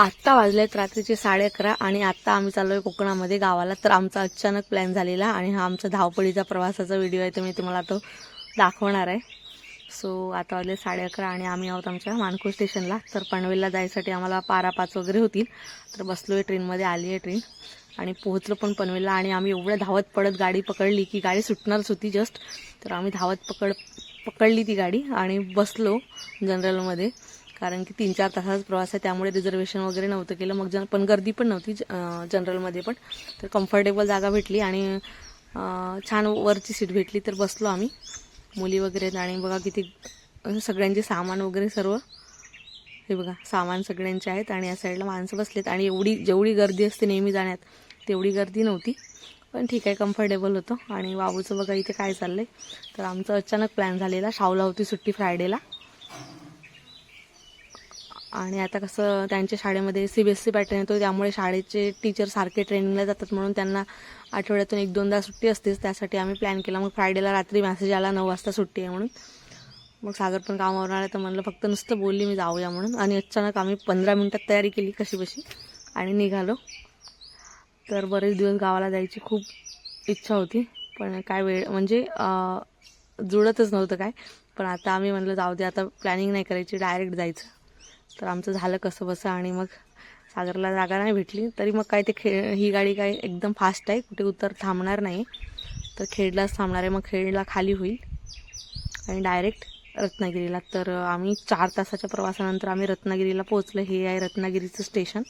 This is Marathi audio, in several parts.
आत्ता वाजलेत रात्रीचे साडे अकरा आणि आत्ता आम्ही चाललो आहे कोकणामध्ये गावाला. तर आमचा अचानक प्लॅन झालेला आणि हा आमचा धावपळीचा प्रवासाचा व्हिडिओ आहे तर मी तुम्हाला तो दाखवणार आहे. सो आता वाजले साडे अकरा आणि आम्ही आहोत आमच्या मानखूर स्टेशनला. तर पनवेलला जायसाठी आम्हाला पारा पाच वगैरे होतील. तर बसलो आहे ट्रेनमध्ये आली आहे ट्रेन. आणि पोहोचलो पण पनवेलला आणि आम्ही एवढं धावत पडत गाडी पकडली की गाडी सुटणारच होती जस्ट तर आम्ही धावत पकड पकडली ती गाडी आणि बसलो जनरलमध्ये कारण की तीन चार तासाचा प्रवास आहे त्यामुळे रिझर्वेशन वगैरे नव्हतं केलं. मग जन पण गर्दी पण नव्हती ज- जनरलमध्ये पण. तर कम्फर्टेबल जागा भेटली आणि छान वरची सीट भेटली. तर बसलो आम्ही. मुली वगैरे आणि बघा किती सगळ्यांचे सामान वगैरे सर्व. हे बघा सामान सगळ्यांचे आहेत आणि या साईडला माणसं बसलेत. आणि एवढी जेवढी गर्दी असते नेहमी जाण्यात तेवढी गर्दी नव्हती. पण ठीक आहे कम्फर्टेबल होतं. आणि बाबूचं बघा इथे काय चाललं आहे तर आमचं अचानक प्लॅन झालेला. शावला होती सुट्टी फ्रायडेला आणि आता कसं त्यांच्या शाळेमध्ये C B S C pattern येतो त्यामुळे शाळेचे टीचर सारखे ट्रेनिंगला जातात म्हणून त्यांना आठवड्यातून एक दोनदा सुट्टी असतेच त्यासाठी आम्ही प्लॅन केला. मग फ्रायडेला रात्री मेसेज आला नऊ वाजता सुट्टी आहे म्हणून. मग सागर पण कामावर आला तर म्हणलं फक्त नुसतं बोलली मी जाऊया म्हणून. आणि अचानक आम्ही पंधरा मिनटात तयारी केली कशी बशी आणि निघालो. तर बरेच दिवस गावाला जायची खूप इच्छा होती पण काय वेळ म्हणजे जुळतच नव्हतं काय. पण आता आम्ही म्हणलं जाऊ दे आता प्लॅनिंग नाही करायची डायरेक्ट जायचं. तर आमचं झालं कसं बसं आणि मग सागरला जागा नाही भेटली. तरी मग काय ते खे ही गाडी काय एकदम फास्ट आहे. कुठे उतर थांबणार नाही. तर खेडलाच थांबणार आहे. मग खेडला खाली होईल. आणि डायरेक्ट रत्नागिरीला. तर आम्ही चार तासाच्या प्रवासानंतर आम्ही रत्नागिरीला पोहोचलो. हे आहे रत्नागिरीचं स्टेशन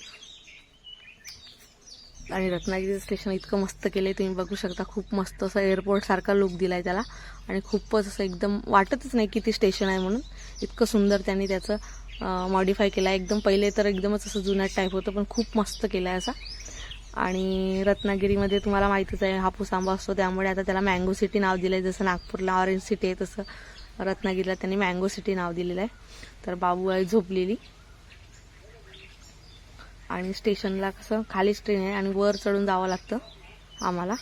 आणि रत्नागिरीचं स्टेशन इतकं मस्त केलं आहे तुम्ही बघू शकता खूप मस्त असं एअरपोर्टसारखा लुक दिला आहे त्याला. आणि खूपच असं एकदम वाटतच नाही की ते स्टेशन आहे म्हणून. इतकं सुंदर त्यांनी त्याचं मॉडिफाय केला. आहे एकदम पहिले तर एकदमच असं जुनाट टाईप होतं पण खूप मस्त केला आहे असा. आणि रत्नागिरीमध्ये तुम्हाला माहीतच आहे हापूस आंबा असतो त्यामुळे आता त्याला मँगो सिटी नाव दिलं आहे जसं नागपूरला ऑरेंज सिटी आहे तसं रत्नागिरीला त्यांनी मँगो सिटी नाव दिलेलं आहे. तर बाबू आहे झोपलेली. आणि स्टेशनला कसं खालीच ट्रेन आहे आणि वर चढून जावं लागतं आम्हाला.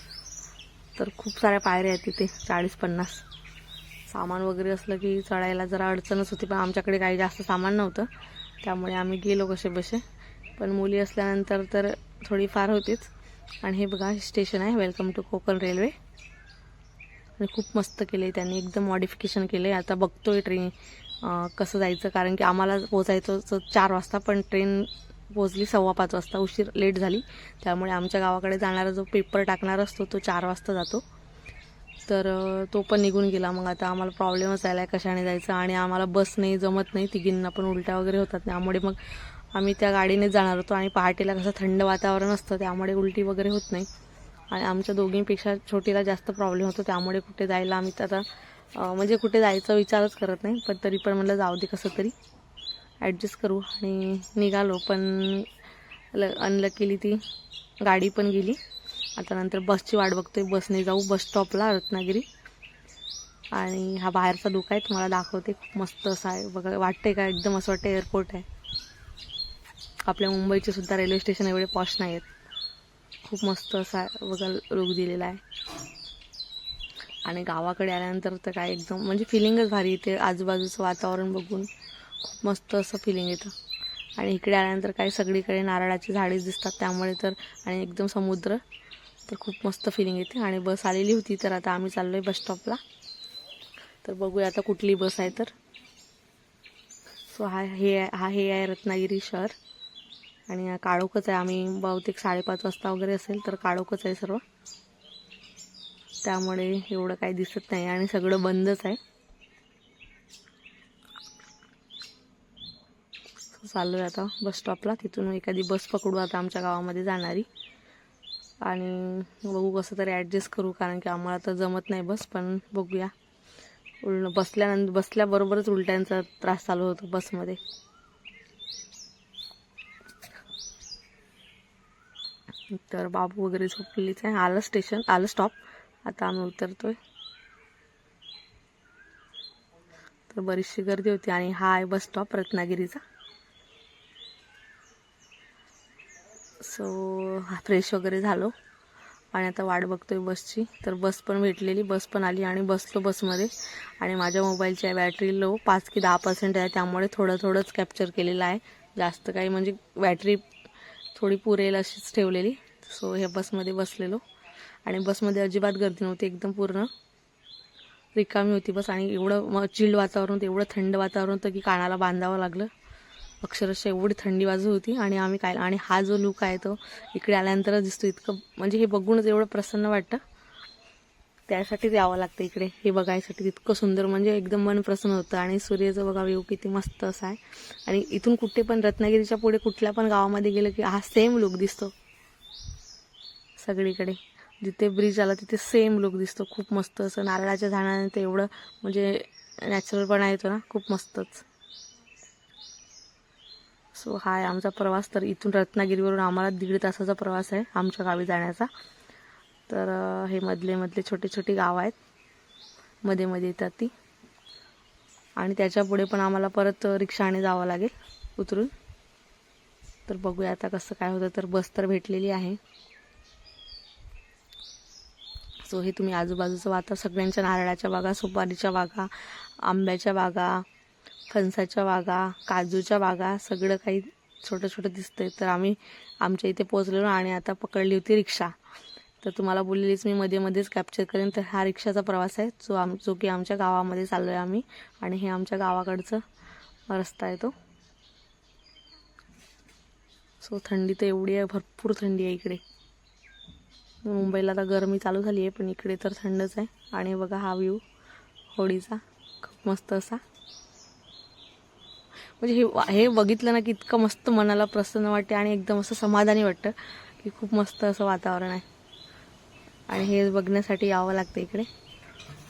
तर खूप साऱ्या पायऱ्या आहेत तिथे चाळीस पन्नास. सामान वगैरे असलं की चढायला जरा अडचणच होती पण आमच्याकडे काही जास्त सामान नव्हतं. त्यामुळे आम्ही गेलो कसे बसे. पण मुली असल्यानंतर तर थोडीफार होतीच. आणि हे बघा स्टेशन आहे वेलकम टू कोकण रेल्वे आणि खूप मस्त केलं आहे त्यांनी एकदम मॉडिफिकेशन केलं आहे आता आहे ट्रेन कसं जायचं कारण की आम्हाला पोचायचं होतं चार वाजता पण ट्रेन पोचली सव्वा पाच वाजता उशीर लेट झाली. त्यामुळे आमच्या गावाकडे जाणारा जो पेपर टाकणार असतो तो चार वाजता जातो. तर तो पण निघून गेला. मग आता आम्हाला प्रॉब्लेमच आला आहे कशाने जायचं? आणि आम्हाला बस नाही जमत नाही. तिघींना पण उलट्या वगैरे होतात. त्यामुळे मग आम्ही त्या गाडीने जाणार होतो. आणि पहाटेला कसं थंड वातावरण असतं त्यामुळे उलटी वगैरे होत नाही. आणि आमच्या दोघींपेक्षा छोटीला जास्त प्रॉब्लेम होतो. त्यामुळे कुठे जायला आम्ही तर आता म्हणजे कुठे जायचा विचारच करत नाही. पण तरी पण म्हणलं जाऊ दे कसं तरी. ॲडजस्ट करू. आणि निघालो. पण ल अनलकीली ती गाडी पण गेली. आता नंतर बसची वाट बघतोय. बसने जाऊ बस स्टॉपला रत्नागिरी. आणि हा बाहेरचा लुक आहे तुम्हाला दाखवते. खूप मस्त असा आहे. बघा वाटते का? एकदम असं वाटतं एअरपोर्ट आहे. आपल्या मुंबईचे सुद्धा रेल्वे स्टेशन एवढे पॉश नाही आहेत खूप मस्त असा बघा लुक दिलेला आहे. आणि गावाकडे आल्यानंतर तर काय एकदम म्हणजे फिलिंगच भारी येते आजूबाजूचं वातावरण बघून खूप मस्त असं फिलिंग येतं. आणि इकडे आल्यानंतर काय सगळीकडे नारळाची झाडे दिसतात त्यामुळे तर आणि एकदम समुद्र. तर खूप मस्त फिलिंग येते. आणि बस आलेली होती तर आता आम्ही चाललो आहे बस स्टॉपला तर बघूया आता कुठली बस आहे तर. सो हा हे आहे हा हे आहे रत्नागिरी शहर. आणि काळोखच आहे. आम्ही बहुतेक साडेपाच वाजता वगैरे असेल तर काळोखच आहे सर्व. त्यामुळे एवढं काही दिसत नाही. आणि सगळं बंदच आहे. चाललो आहे आता बस स्टॉपला तिथून एखादी बस पकडू आता आमच्या गावामध्ये जाणारी. आणि बघू कसं तरी ॲडजस्ट करू कारण की आम्हाला तर जमत नाही बस पण बघूया. उल बसल्यानंतर बसल्याबरोबरच उलट्यांचा त्रास चालू होतो बसमध्ये. तर बाबू वगैरे झोपलेलीच आहे. आलं स्टेशन आलं स्टॉप आता आम्ही उतरतोय. तर बरीचशी गर्दी होती आणि हा आहे बस स्टॉप रत्नागिरीचा. सो फ्रेश वगैरे झालो. आणि आता वाट बघतोय बसची. तर बस पण भेटलेली. बस पण आली आणि बसलो बसमध्ये. आणि माझ्या मोबाईलची बॅटरी लो. पाच की दहा पर्सेंट आहे. त्यामुळे थोडं थोडंच कॅप्चर केलेलं आहे. जास्त काही म्हणजे बॅटरी थोडी पुरेल अशीच ठेवलेली. सो ह्या बसमध्ये बसलेलो. आणि बसमध्ये अजिबात गर्दी नव्हती. एकदम पूर्ण रिकामी होती बस. आणि एवढं म चिल्ड वातावरण होतं. एवढं थंड वातावरण होतं की कानाला बांधावं लागलं. अक्षरशः एवढी थंडी वाजत होती आणि आम्ही काय आणि हा जो लुक आहे तो इकडे आल्यानंतरच दिसतो इतकं म्हणजे हे बघूनच एवढं प्रसन्न वाटतं. त्यासाठीच यावं लागतं इकडे. हे बघायसाठी इतकं सुंदर म्हणजे एकदम मन प्रसन्न होतं आणि सूर्याचं बघा व्यू किती मस्त असा आहे. आणि इथून कुठे पण रत्नागिरीच्या पुढे कुठल्या पण गावामध्ये गेलं की हा सेम लुक दिसतो. सगळीकडे. जिथे ब्रिज आला तिथे सेम लुक दिसतो. खूप मस्त असं नारळाच्या झाडाने ते एवढं म्हणजे नॅचरलपणा येतो ना. खूप मस्तच. सो हा आमचा प्रवास. तर इथून रत्नागिरीवरून आम्हाला दीड तासाचा प्रवास आहे आमच्या गावी जाण्याचा. तर हे मधले मधले छोटे छोटे गाव आहेत. मध्ये मध्ये येतात ती. आणि त्याच्या पुढे पण आम्हाला परत रिक्षाने जावं लागेल उतरून. तर बघूया आता कसं काय होतं. तर बस तर भेटलेली आहे. सो हे तुम्ही आजूबाजूचं वाता सगळ्यांच्या नारळाच्या बागा सुपारीच्या बागा आंब्याच्या बागा फणसाच्या बागा काजूच्या बागा सगळं काही छोटं छोटं दिसतंय. तर आम्ही आमच्या इथे पोचलेलो आणि आता पकडली होती रिक्षा. तर तुम्हाला बोललेलीच मी मध्ये मध्येच कॅप्चर करेन. तर हा रिक्षाचा प्रवास आहे. जो आम जो की आमच्या गावामध्ये चाललो आहे आम्ही. आणि हे आमच्या गावाकडचं रस्ता आहे तो. सो थंडी तर एवढी आहे. भरपूर थंडी आहे इकडे. मुंबईला आता गरमी चालू झाली आहे पण इकडे तर थंडच आहे. आणि बघा हा व्ह्यू होळीचा खूप मस्त असा. म्हणजे हे वा- हे बघितलं ना की इतकं मस्त मनाला प्रसन्न वाटते आणि एकदम असं समाधानी वाटतं की खूप मस्त असं वातावरण आहे. आणि हे बघण्यासाठी यावं लागतं इकडे.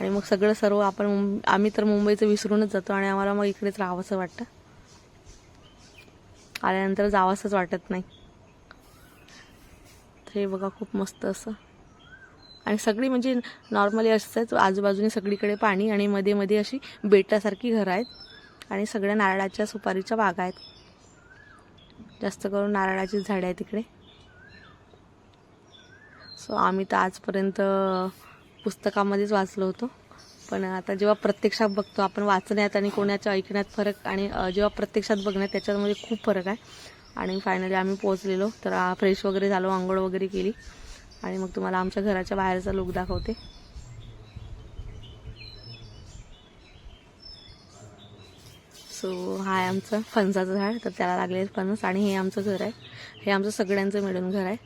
आणि मग सगळं सर्व आपण मुं- आम्ही तर मुंबईचं विसरूनच जातो आणि आम्हाला मग इकडेच राहावंसं वाटतं. आल्यानंतर जावंसंच वाटत नाही. तर हे बघा खूप मस्त असं. आणि सगळी म्हणजे नॉर्मली असंच आजूबाजूने सगळीकडे पाणी आणि मध्ये मध्ये अशी बेटासारखी घरं आहेत. आणि सगळ्या नारळाच्या सुपारीच्या बागा आहेत. जास्त करून नारळाची झाडे आहेत तिकडे सो आम्ही तर आजपर्यंत पुस्तकामध्येच वाचलो होतो. पण आता जेव्हा प्रत्यक्षात बघतो आपण वाचण्यात आणि कोणाच्या ऐकण्यात फरक आणि जेव्हा प्रत्यक्षात बघण्यात त्याच्यामध्ये खूप फरक आहे. आणि फायनली आम्ही पोहोचलेलो. तर फ्रेश वगैरे झालो आंघोळ वगैरे केली. आणि मग तुम्हाला आमच्या घराच्या बाहेरचा लुक दाखवते. सो हा आहे आमचं फणसाचं झाड तर त्याला लागले फणस आणि हे आमचं घर आहे. हे आमचं सगळ्यांचं मिळून घर आहे.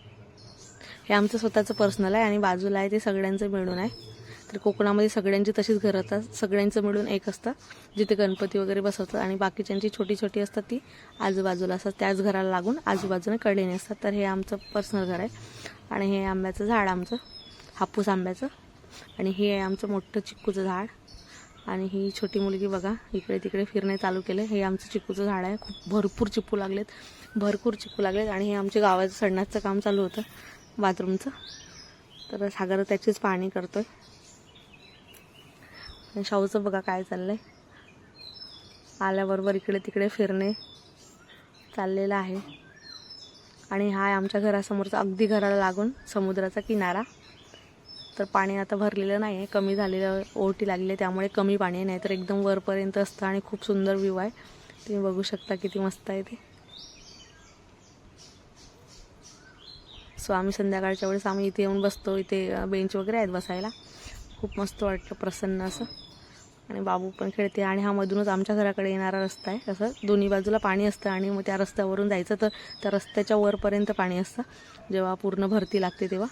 हे आमचं स्वतःचं पर्सनल आहे आणि बाजूला आहे ते सगळ्यांचं मिळून आहे. तर कोकणामध्ये सगळ्यांची तशीच घरं असतात सगळ्यांचं मिळून एक असतं. जिथे गणपती वगैरे बसवतात आणि बाकीच्यांची छोटी छोटी असतात ती आजूबाजूला असतात. त्याच घराला लागून आजूबाजूने कडेने असतात. तर हे आमचं पर्सनल घर आहे. आणि हे आंब्याचं झाड आमचं हापूस आंब्याचं. आणि हे आहे आमचं मोठं चिक्कूचं झाड. आणि ही छोटी मुलगी बघा इकडे तिकडे फिरणे चालू केले. हे आमचं चिकूचं झाड आहे. खूप भरपूर चिक्कू लागलेत. भरपूर चिक्कू लागलेत आणि हे आमच्या गावाचं सडण्याचं काम चालू होतं बाथरूमचं. तर सागर त्याचीच पाहणी करतो आहे शाहूचं बघा काय चाललंय. आल्याबरोबर इकडे तिकडे फिरणे चाललेलं आहे. आणि हा आमच्या घरासमोरचा अगदी घराला लागून समुद्राचा किनारा. तर पाणी आता भरलेलं नाही आहे कमी झालेलं ओटी लागली आहे त्यामुळे कमी पाणी आहे. नाहीतर एकदम वरपर्यंत असतं आणि खूप सुंदर व्ह्यू आहे. तुम्ही बघू शकता किती मस्त आहे ते. सो आम्ही संध्याकाळच्या वेळेस आम्ही इथे येऊन बसतो. इथे बेंच वगैरे आहेत बसायला. खूप मस्त वाटतं प्रसन्न असं. आणि बाबू पण खेळते. आणि हा मधूनच आमच्या घराकडे येणारा रस्ता आहे. असं दोन्ही बाजूला पाणी असतं आणि मग त्या रस्त्यावरून जायचं तर त्या रस्त्याच्या वरपर्यंत पाणी असतं. जेव्हा पूर्ण भरती लागते तेव्हा.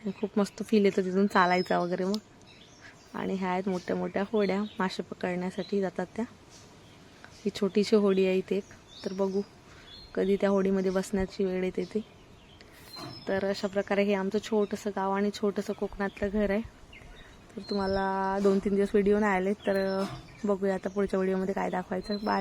खूप मस्त फील येतं तिथून चालायचा वगैरे मग. आणि ह्या आहेत मोठ्या मोठ्या होड्या मासे पकडण्यासाठी जातात त्या. ही छोटीशी होडी आहे इथे एक. तर बघू कधी त्या होडीमध्ये बसण्याची वेळ येते ते. तर अशा प्रकारे हे आमचं छोटंसं गाव आणि छोटंसं कोकणातलं घर आहे. तर तुम्हाला दोन तीन दिवस व्हिडिओ नाही आले तर बघूया आता पुढच्या व्हिडिओमध्ये काय दाखवायचं. बाय